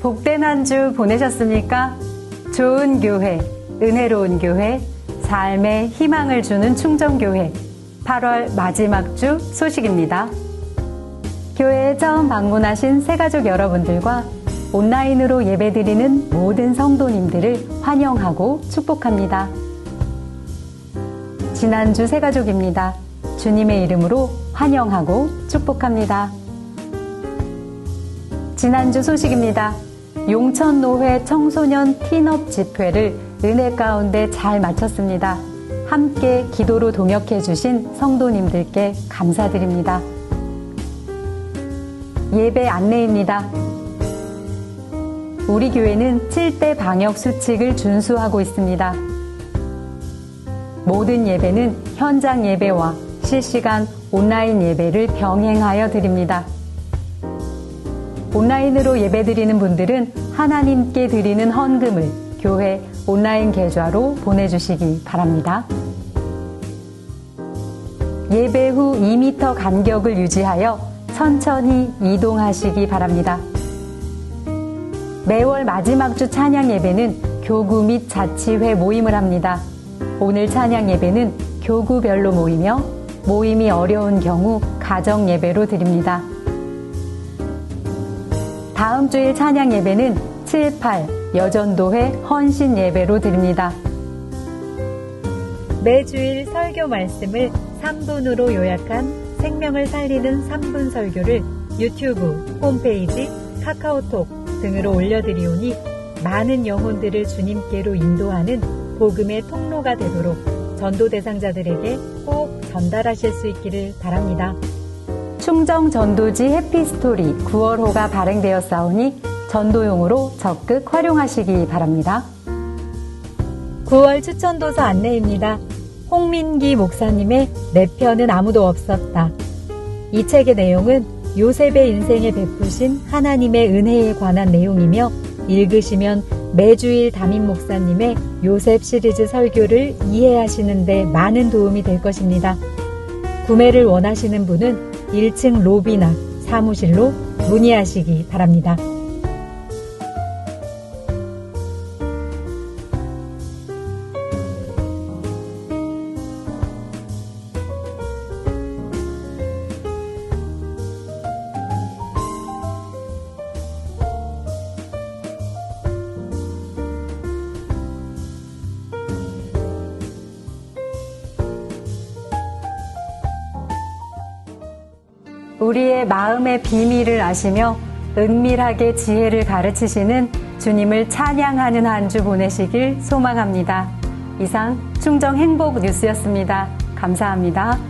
복된 한 주 보내셨습니까? 좋은 교회, 은혜로운 교회, 삶에 희망을 주는 충정교회. 8월 마지막 주 소식입니다. 교회에 처음 방문하신 새가족 여러분들과 온라인으로 예배드리는 모든 성도님들을 환영하고 축복합니다. 지난주 새가족입니다. 주님의 이름으로 환영하고 축복합니다. 지난주 소식입니다. 용천노회 청소년 티업 집회를 은혜 가운데 잘 마쳤습니다. 함께 기도로 동역해 주신 성도님들께 감사드립니다. 예배 안내입니다. 우리 교회는 7대 방역 수칙을 준수하고 있습니다. 모든 예배는 현장 예배와 실시간 온라인 예배를 병행하여 드립니다. 온라인으로 예배드리는 분들은 하나님께 드리는 헌금을 교회 온라인 계좌로 보내주시기 바랍니다. 예배 후 2m 간격을 유지하여 천천히 이동하시기 바랍니다. 매월 마지막 주 찬양 예배는 교구 및 자치회 모임을 합니다. 오늘 찬양 예배는 교구별로 모이며 모임이 어려운 경우 가정 예배로 드립니다. 다음 주일 찬양 예배는 7, 8 여전도회 헌신 예배로 드립니다. 매주일 설교 말씀을 3분으로 요약한 생명을 살리는 3분 설교를 유튜브, 홈페이지, 카카오톡 등으로 올려드리오니 많은 영혼들을 주님께로 인도하는 복음의 통로가 되도록 전도 대상자들에게 꼭 전달하실 수 있기를 바랍니다. 충정 전도지 해피스토리 9월호가 발행되었사오니 전도용으로 적극 활용하시기 바랍니다. 9월 추천도서 안내입니다. 홍민기 목사님의 내 편은 아무도 없었다. 이 책의 내용은 요셉의 인생에 베푸신 하나님의 은혜에 관한 내용이며 읽으시면 매주일 담임 목사님의 요셉 시리즈 설교를 이해하시는데 많은 도움이 될 것입니다. 구매를 원하시는 분은 1층 로비나 사무실로 문의하시기 바랍니다. 우리의 마음의 비밀을 아시며 은밀하게 지혜를 가르치시는 주님을 찬양하는 한 주 보내시길 소망합니다. 이상 충정 행복 뉴스였습니다. 감사합니다.